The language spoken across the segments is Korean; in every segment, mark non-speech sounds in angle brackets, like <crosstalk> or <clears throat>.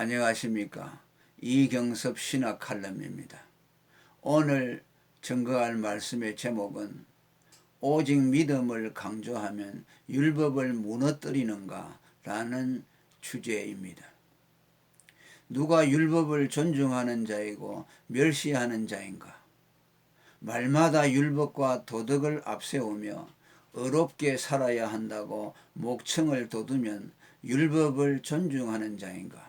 안녕하십니까. 이경섭 신학 칼럼입니다. 오늘 증거할 말씀의 제목은 오직 믿음을 강조하면 율법을 무너뜨리는가 라는 주제입니다. 누가 율법을 존중하는 자이고 멸시하는 자인가? 말마다 율법과 도덕을 앞세우며 어렵게 살아야 한다고 목청을 돋우면 율법을 존중하는 자인가?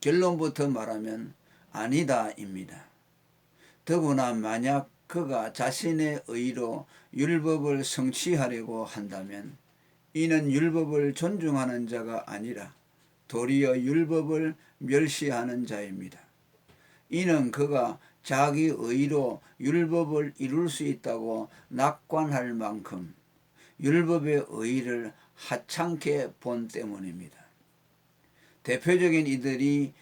결론부터 말하면 아니다입니다. 더구나 만약 그가 자신의 의로 율법을 성취하려고 한다면 이는 율법을 존중하는 자가 아니라 도리어 율법을 멸시하는 자입니다. 이는 그가 자기 의로 율법을 이룰 수 있다고 낙관할 만큼 율법의 의를 하찮게 본 때문입니다. 대표적인 이들이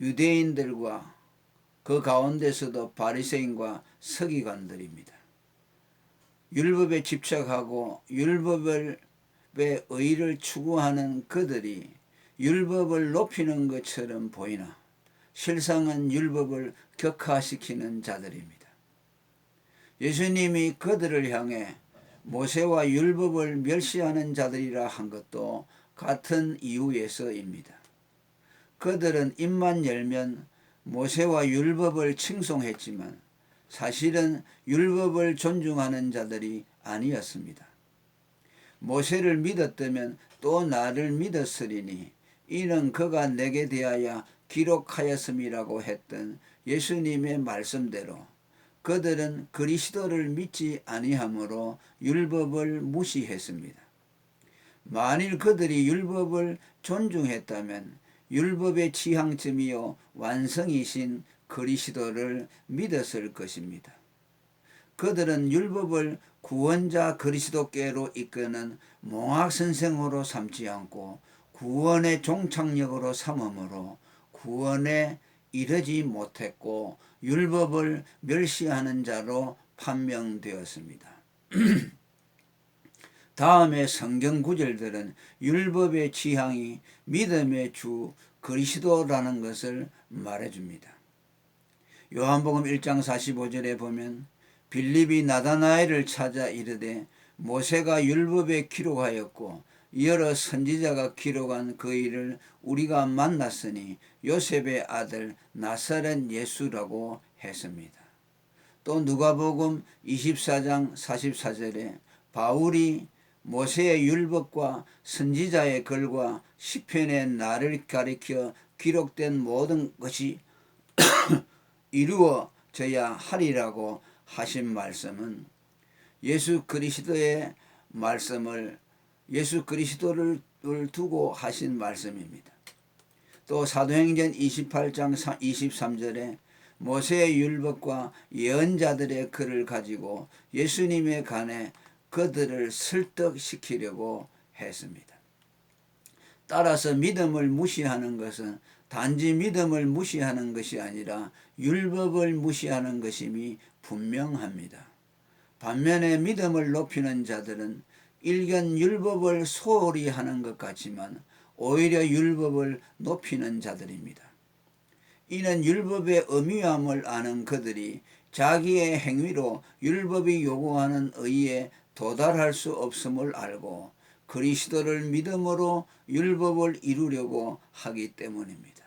유대인들과 그 가운데서도 바리새인과 서기관들입니다. 율법에 집착하고 율법의 의를 추구하는 그들이 율법을 높이는 것처럼 보이나 실상은 율법을 격화시키는 자들입니다. 예수님이 그들을 향해 모세와 율법을 멸시하는 자들이라 한 것도 같은 이유에서입니다. 그들은 입만 열면 모세와 율법을 칭송했지만 사실은 율법을 존중하는 자들이 아니었습니다. 모세를 믿었다면 또 나를 믿었으리니 이는 그가 내게 대하여 기록하였음이라고 했던 예수님의 말씀대로 그들은 그리스도를 믿지 아니하므로 율법을 무시했습니다. 만일 그들이 율법을 존중했다면 율법의 지향점이요 완성이신 그리스도를 믿었을 것입니다. 그들은 율법을 구원자 그리스도께로 이끄는 몽학 선생으로 삼지 않고 구원의 종착역으로 삼음으로 구원에 이르지 못했고 율법을 멸시하는 자로 판명되었습니다. <clears throat> 다음에 성경 구절들은 율법의 지향이 믿음의 주 그리스도라는 것을 말해줍니다. 요한복음 1장 45절에 보면 빌립이 나다나엘을 찾아 이르되 모세가 율법에 기록하였고 여러 선지자가 기록한 그 일을 우리가 만났으니 요셉의 아들 나사렛 예수라고 했습니다. 또 누가복음 24장 44절에 바울이 모세의 율법과 선지자의 글과 시편의 날을 가리켜 기록된 모든 것이 <coughs> 이루어져야 하리라고 하신 말씀은 예수 그리스도의 말씀을 예수 그리스도를 두고 하신 말씀입니다. 또 사도행전 28장 23절에 모세의 율법과 예언자들의 글을 가지고 예수님의 간에 그들을 설득시키려고 했습니다. 따라서 믿음을 무시하는 것은 단지 믿음을 무시하는 것이 아니라 율법을 무시하는 것임이 분명합니다. 반면에 믿음을 높이는 자들은 일견 율법을 소홀히 하는 것 같지만 오히려 율법을 높이는 자들입니다. 이는 율법의 엄미함을 아는 그들이 자기의 행위로 율법이 요구하는 의에 도달할 수 없음을 알고 그리스도를 믿음으로 율법을 이루려고 하기 때문입니다.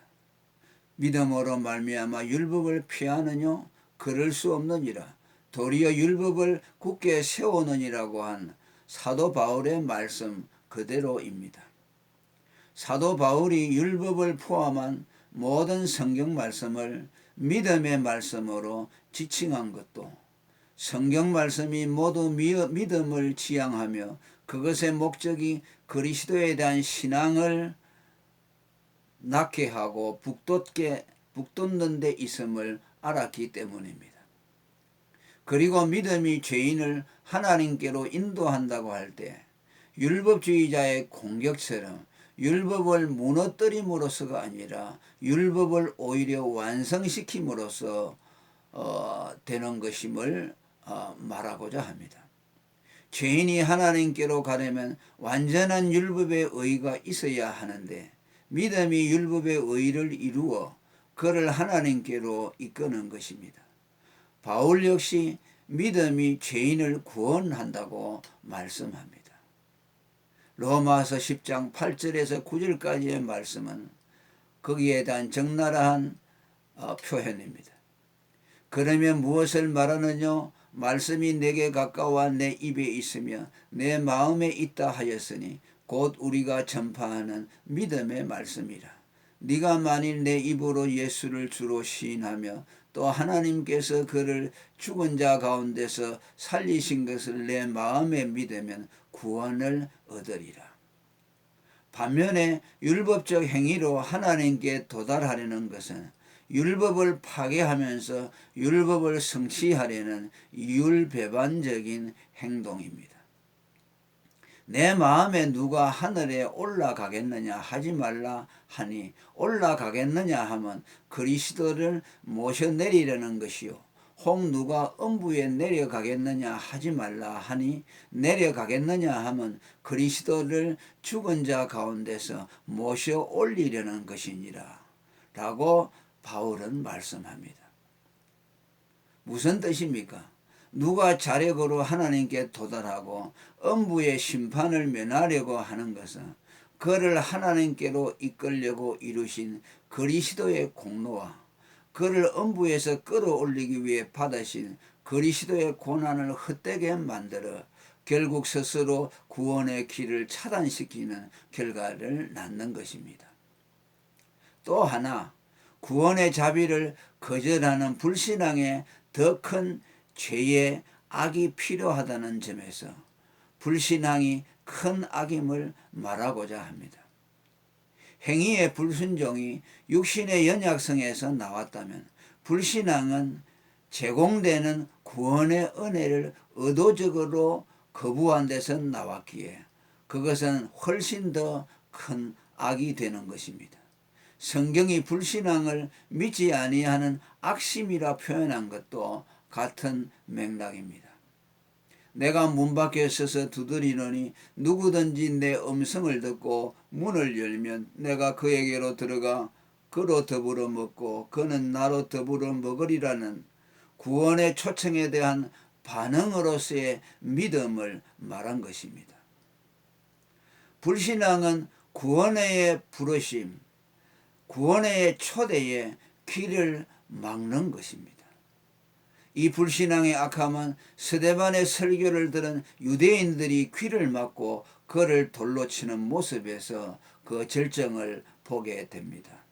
믿음으로 말미암아 율법을 피하느뇨 그럴 수 없느니라 도리어 율법을 굳게 세우느니라고 한 사도 바울의 말씀 그대로입니다. 사도 바울이 율법을 포함한 모든 성경 말씀을 믿음의 말씀으로 지칭한 것도 성경 말씀이 모두 믿음을 지향하며 그것의 목적이 그리스도에 대한 신앙을 낳게 하고 북돋게 북돋는 데 있음을 알았기 때문입니다. 그리고 믿음이 죄인을 하나님께로 인도한다고 할 때 율법주의자의 공격처럼 율법을 무너뜨림으로써가 아니라 율법을 오히려 완성시킴으로써 어, 되는 것임을 어, 말하고자 합니다. 죄인이 하나님께로 가려면 완전한 율법의 의가 있어야 하는데 믿음이 율법의 의를 이루어 그를 하나님께로 이끄는 것입니다. 바울 역시 믿음이 죄인을 구원한다고 말씀합니다. 로마서 10장 8절에서 9절까지의 말씀은 거기에 대한 적나라한 어, 표현입니다. 그러면 무엇을 말하느냐? 말씀이 내게 가까워 내 입에 있으며 내 마음에 있다 하였으니 곧 우리가 전파하는 믿음의 말씀이라. 네가 만일 내 입으로 예수를 주로 시인하며 또 하나님께서 그를 죽은 자 가운데서 살리신 것을 내 마음에 믿으면 구원을 얻으리라. 반면에 율법적 행위로 하나님께 도달하려는 것은 율법을 파괴하면서 율법을 성취하려는 율배반적인 행동입니다. 내 마음에 누가 하늘에 올라가겠느냐 하지 말라 하니 올라가겠느냐 하면 그리스도를 모셔 내리려는 것이요. 혹 누가 음부에 내려가겠느냐 하지 말라 하니 내려가겠느냐 하면 그리스도를 죽은 자 가운데서 모셔 올리려는 것이니라. 라고 바울은 말씀합니다. 무슨 뜻입니까? 누가 자력으로 하나님께 도달하고 음부의 심판을 면하려고 하는 것은 그를 하나님께로 이끌려고 이루신 그리스도의 공로와 그를 음부에서 끌어올리기 위해 받으신 그리스도의 고난을 헛되게 만들어 결국 스스로 구원의 길을 차단시키는 결과를 낳는 것입니다. 또 하나 구원의 자비를 거절하는 불신앙의 더큰 죄의 악이 필요하다는 점에서 불신앙이 큰 악임을 말하고자 합니다. 행위의 불순종이 육신의 연약성에서 나왔다면 불신앙은 제공되는 구원의 은혜를 의도적으로 거부한 데서 나왔기에 그것은 훨씬 더 큰 악이 되는 것입니다. 성경이 불신앙을 믿지 아니하는 악심이라 표현한 것도 같은 맥락입니다. 내가 문 밖에 서서 두드리노니 누구든지 내 음성을 듣고 문을 열면 내가 그에게로 들어가 그로 더불어 먹고 그는 나로 더불어 먹으리라는 구원의 초청에 대한 반응으로서의 믿음을 말한 것입니다. 불신앙은 구원의 부르심, 구원의 초대에 귀를 막는 것입니다. 이 불신앙의 악함은 스데반의 설교를 들은 유대인들이 귀를 막고 그를 돌로 치는 모습에서 그 절정을 보게 됩니다.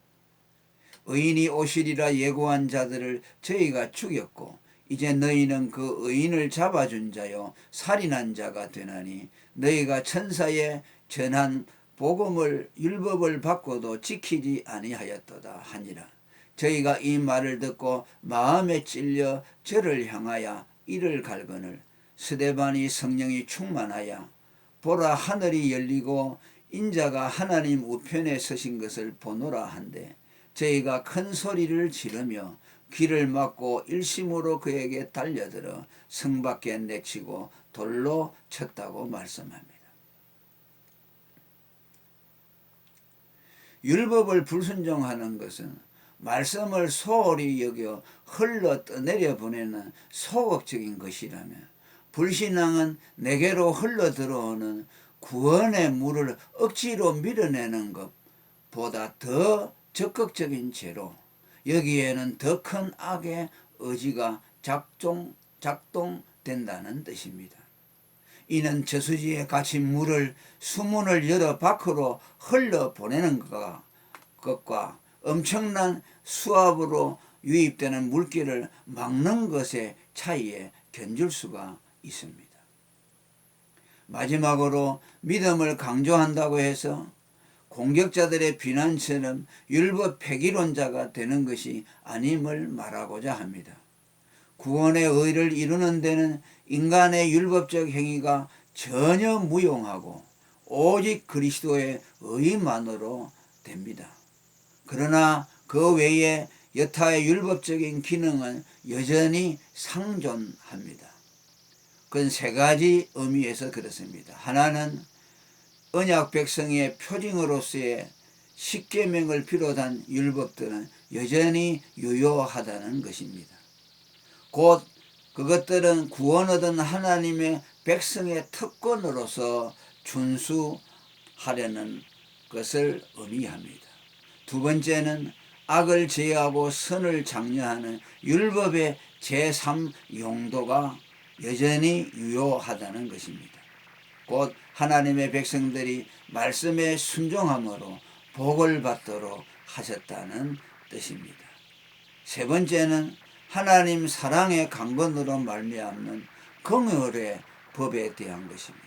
의인이 오시리라 예고한 자들을 저희가 죽였고 이제 너희는 그 의인을 잡아준 자요 살인한 자가 되나니 너희가 천사의 전한 복음을 율법을 받고도 지키지 아니하였도다 하니라. 저희가 이 말을 듣고 마음에 찔려 저를 향하여 이를 갈거늘 스데반이 성령이 충만하여 보라 하늘이 열리고 인자가 하나님 우편에 서신 것을 보노라 한데 저희가 큰 소리를 지르며 귀를 막고 일심으로 그에게 달려들어 성 밖에 내치고 돌로 쳤다고 말씀합니 율법을 불순종하는 것은 말씀을 소홀히 여겨 흘러 떠내려 보내는 소극적인 것이라면 불신앙은 내게로 흘러 들어오는 구원의 물을 억지로 밀어내는 것보다 더 적극적인 죄로 여기에는 더 큰 악의 의지가 작동, 작동된다는 뜻입니다. 이는 저수지에 갇힌 물을 수문을 열어 밖으로 흘러 보내는 것과 엄청난 수압으로 유입되는 물기를 막는 것의 차이에 견줄 수가 있습니다. 마지막으로 믿음을 강조한다고 해서 공격자들의 비난처럼 율법 폐기론자가 되는 것이 아님을 말하고자 합니다. 구원의 의를 이루는 데는 인간의 율법적 행위가 전혀 무용하고 오직 그리스도의 의만으로 됩니다. 그러나 그 외에 여타의 율법적인 기능은 여전히 상존합니다. 그건 세 가지 의미에서 그렇습니다. 하나는 언약 백성의 표징으로서의 십계명을 비롯한 율법들은 여전히 유효하다는 것입니다. 곧 그것들은 구원 얻은 하나님의 백성의 특권으로서 준수하려는 것을 의미합니다. 두 번째는 악을 제어하고 선을 장려하는 율법의 제3 용도가 여전히 유효하다는 것입니다. 곧 하나님의 백성들이 말씀에 순종함으로 복을 받도록 하셨다는 뜻입니다. 세 번째는 하나님 사랑의 강건으로 말미암는 긍휼의 법에 대한 것입니다.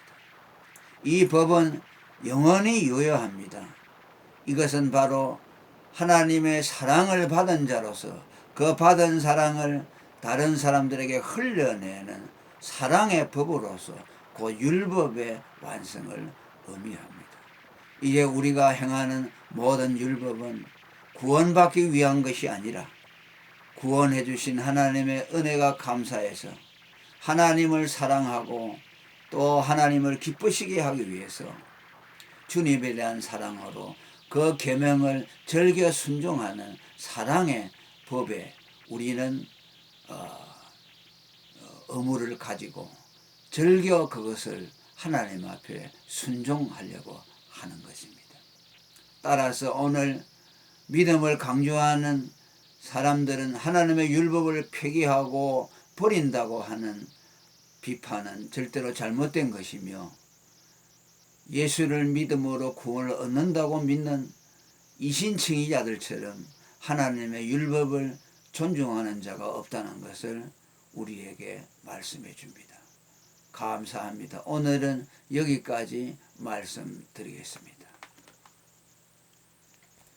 이 법은 영원히 유효합니다. 이것은 바로 하나님의 사랑을 받은 자로서 그 받은 사랑을 다른 사람들에게 흘려내는 사랑의 법으로서 그 율법의 완성을 의미합니다. 이제 우리가 행하는 모든 율법은 구원받기 위한 것이 아니라 구원해 주신 하나님의 은혜가 감사해서 하나님을 사랑하고 또 하나님을 기쁘시게 하기 위해서 주님에 대한 사랑으로 그 계명을 즐겨 순종하는 사랑의 법에 우리는 어, 어, 의무를 가지고 즐겨 그것을 하나님 앞에 순종하려고 하는 것입니다. 따라서 오늘 믿음을 강조하는 사람들은 하나님의 율법을 폐기하고 버린다고 하는 비판은 절대로 잘못된 것이며 예수를 믿음으로 구원을 얻는다고 믿는 이신칭의 자들처럼 하나님의 율법을 존중하는 자가 없다는 것을 우리에게 말씀해 줍니다. 감사합니다. 오늘은 여기까지 말씀드리겠습니다.